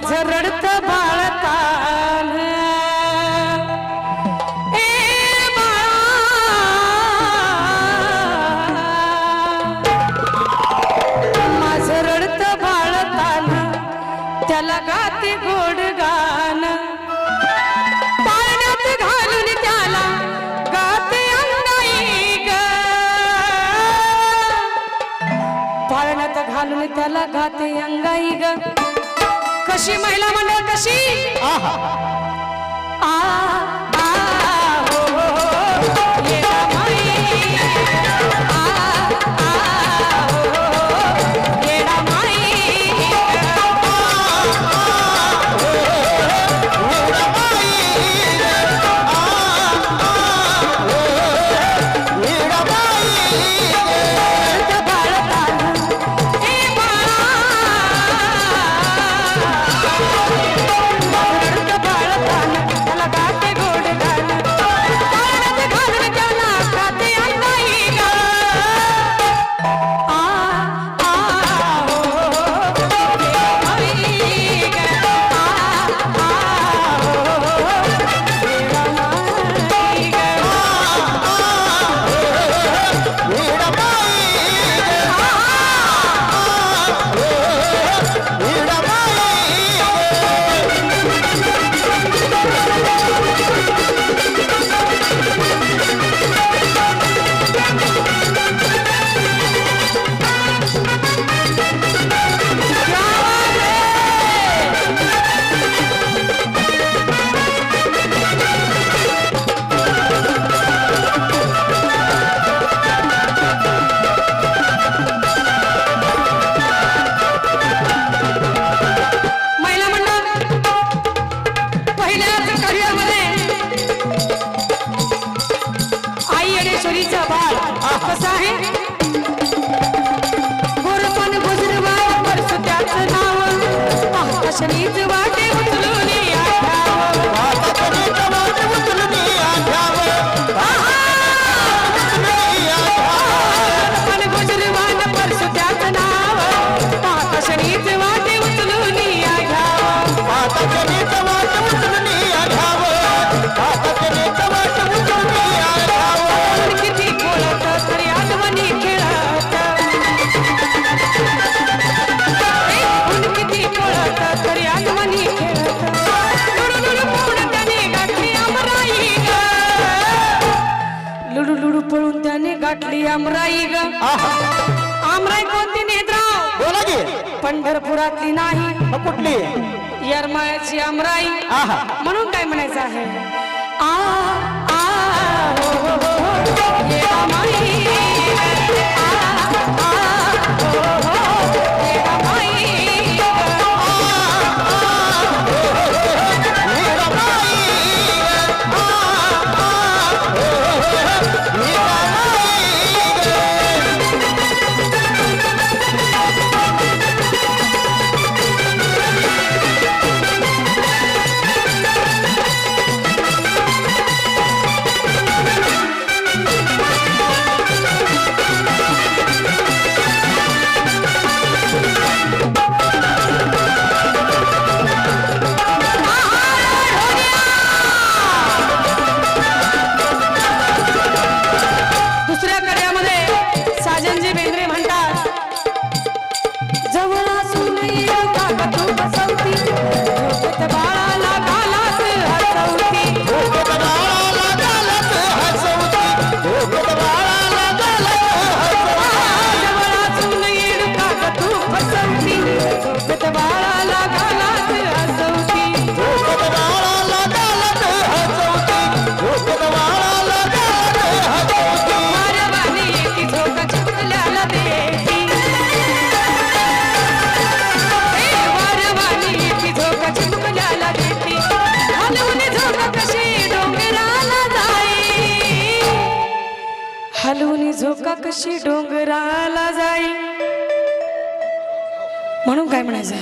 माझं रडत बाळतान ए बाळा. रडत बाळतान त्याला गाते गोड गाण पाळण्यात घालून त्याला गाते अंगाई ग. पाळण्यात घालून त्याला गाते अंगाई ग. अशी महिला मंडळ कशी? आहा. कसं आहे गोरपण गुजरवाय परसु त्याचं नाव. आकाशनीच वाटे गाठली अमराई ग. आमराई कोणती नेत्राव बोला की. पंढरपुरातली नाही. मग कुठली? यरमाळ्याची अमराई आहा. म्हणून काय म्हणायचं आहे? आ आ हो हो हो. हो ये रामाई झोका कशी डोंगराला जाई? म्हणून काय म्हणायचं?